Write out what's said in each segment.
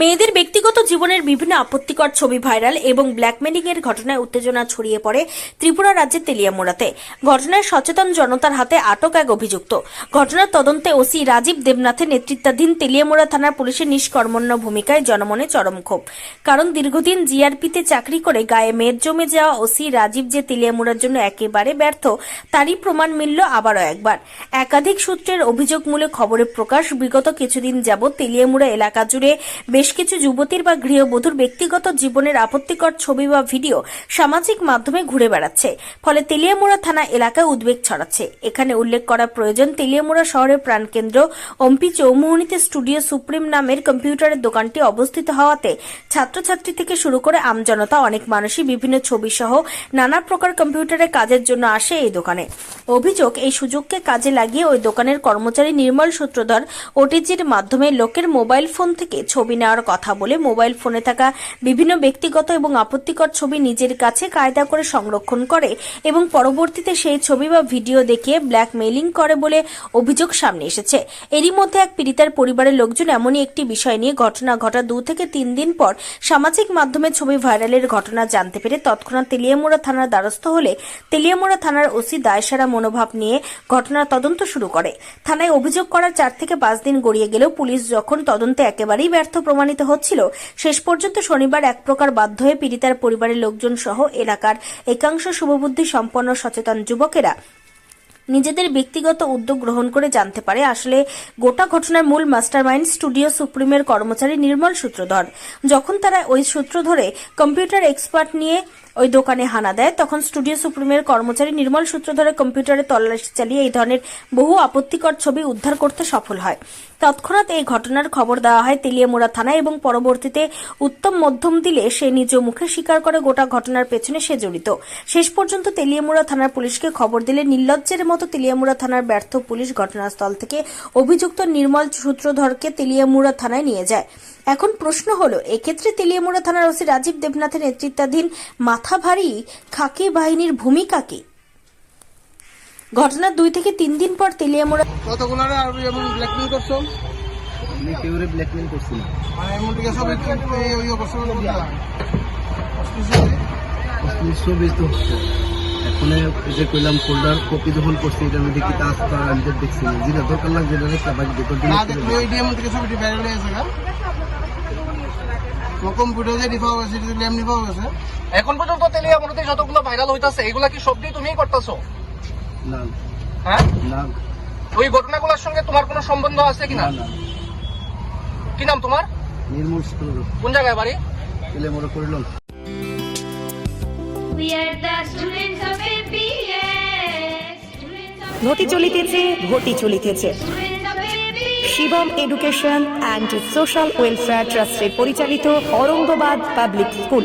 মেয়েদের ব্যক্তিগত জীবনের বিভিন্ন আপত্তিকর ছবি ভাইরাল এবং ব্ল্যাকমেলিং এর ঘটনায় উত্তেজনা ছড়িয়ে পড়ে ত্রিপুরা রাজ্যের তেলিয়ামোড়াতে। ঘটনায় সচেতন জনতার হাতে আটক এক অভিযুক্ত। ঘটনার তদন্তে ওসি রাজীব দেবনাথের নেতৃত্বাধীন তেলিয়ামোড়া থানার পুলিশের নিষ্কর্মণ্য ভূমিকায় জনমনে চরম ক্ষোভ। কারণ দীর্ঘদিন জিআরপিতে চাকরি করে গায়ে মেদ জমে যাওয়া ওসি রাজীব যে তেলিয়ামোড়ার জন্য একেবারে ব্যর্থ, তারই প্রমাণ মিলল আবারও একবার। একাধিক সূত্রের অভিযোগমূলক খবরে প্রকাশ বিগত কিছুদিন যাবৎ তেলিয়ামুড়া এলাকা জুড়ে বেশ কিছু যুবতীর বা গৃহবধূর ব্যক্তিগত জীবনের আপত্তিকর ছবি বা ভিডিও সামাজিক মাধ্যমে ঘুরে বেড়াচ্ছে। ফলে তেলিয়ামুড়া থানা এলাকায় উদ্বেগ ছড়াচ্ছে। এখানে উল্লেখ করা প্রয়োজন, তেলিয়ামুড়া শহরের প্রাণকেন্দ্র অম্পি চৌমুহনীতে স্টুডিও সুপ্রিম নামের কম্পিউটারের দোকানটি অবস্থিত হওয়াতে ছাত্রছাত্রী থেকে শুরু করে আমজনতা, অনেক মানুষই বিভিন্ন ছবি সহ নানা প্রকার কম্পিউটারের কাজের জন্য আসে এই দোকানে। অভিযোগ, এই সুযোগকে কাজে লাগিয়ে ওই দোকানের কর্মচারী নির্মল সূত্রধর, ওটিজির মাধ্যমে লোকের মোবাইল ফোন থেকে ছবি নেওয়ার কথা বলে মোবাইল ফোনে থাকা বিভিন্ন ব্যক্তিগত এবং আপত্তিকর ছবি নিজের কাছে কায়দা করে সংরক্ষণ করে এবং পরবর্তীতে সেই ছবি বা ভিডিও দেখিয়ে ব্ল্যাকমেইলিং করে বলে অভিযোগ সামনে এসেছে। এরই মধ্যে এক পীড়িতার পরিবারের লোকজন এমনই একটি বিষয় নিয়ে ঘটনা ঘটা দু থেকে তিন দিন পর সামাজিক মাধ্যমে ছবি ভাইরালের ঘটনা জানতে পেরে তৎক্ষণাৎ তেলিয়ামোড়া থানার দ্বারস্থ হলে তেলিয়ামোড়া থানার ওসি দায়সারা মনোভাব নিয়ে ঘটনার তদন্ত শুরু করে। থানায় অভিযোগ করার চার থেকে পাঁচ দিন গড়িয়ে গেলেও পুলিশ যখন তদন্তে একেবারেই ব্যর্থ প্রমাণিত হচ্ছিল, শেষ পর্যন্ত শনিবার এক প্রকার বাধ্য হয়ে পীড়িতার পরিবারের লোকজন সহ এলাকার একাংশ শুভবুদ্ধি সম্পন্ন সচেতন যুবকেরা নিজেদের ব্যক্তিগত উদ্যোগ গ্রহণ করে জানতে পারে। আসলে গোটা ঘটনার মূল মাস্টারমাইন্ড স্টুডিও সুপ্রিমের কর্মচারী নির্মল সূত্রধর। যখন তারা ওই সূত্র ধরে কম্পিউটার এক্সপার্ট নিয়ে ওই দোকানে হানা দেয়, তখন স্টুডিও সুপ্রিমের কর্মচারী নির্মল সূত্রধরে কম্পিউটারে তল্লাশি চালিয়ে এই ধরনের বহু আপত্তিকর ছবি উদ্ধার করতে সফল হয়। তৎক্ষণাৎ এই ঘটনার খবর দেওয়া হয় তেলিয়ামুড়া থানায় এবং পরবর্তীতে উত্তম মধ্যম দিলে সে নিজ মুখে স্বীকার করে গোটা ঘটনার পেছনে সে জড়িত। শেষ পর্যন্ত তেলিয়ামুড়া থানার পুলিশকে খবর দিলে নির্লজ্জের মতো তেলিয়ামুড়া থানার ব্যর্থ পুলিশ ঘটনাস্থল থেকে অভিযুক্ত নির্মল সূত্রধরকে তেলিয়ামুড়া থানায় নিয়ে যায়। এখন প্রশ্ন হলো, এক্ষেত্রে তেলিয়ামুড়া থানার ওসি রাজীব দেবনাথের নেতৃত্বাধীন মাথা ভারী খাকি বাহিনীর ভূমিকা কি? ঘটনার দুই থেকে তিন দিন পর তেলিয়ামুড়া কতগুলো আর এমন ব্ল্যাকমেল করছ? আমি কেউরে ব্ল্যাকমেল করছি না। মানে এমন থেকে সব একটু এই ওই করছ ছবি তো এখন এই যে কইলাম ফোল্ডার কপি যখন করছি এটা আমি দেখি কাজ তো আমি তো দেখছি না। যেটা দরকার লাগছে এটা রেখে বাকি দেখো না দেখলে ওই ডিএম থেকে ছবিটি ভাইরাল হয়েছে গা? কম্পিউটার যে রিফা হয়েছে সেটা ল্যাম রিফা হয়েছে। এখন পর্যন্ত তেলিয়ামুড়াতে যতগুলো ভাইরাল হইতাছে এগুলা কি সবটি তুমিই করতেছো? না হ্যাঁ? না ওই ঘটনাগুলোর সঙ্গে তোমার কোনো সম্বন্ধ আছে কিনা? না না। কি নাম তোমার? নির্মূল কোন জায়গায় বাড়ি? মনে ঘটি চলিতেছে ঘটি চলিতেছে. Shivam education and social welfare ট্রাস্টের পরিচালিত Aurangabad public school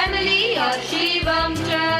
Shivam Jai.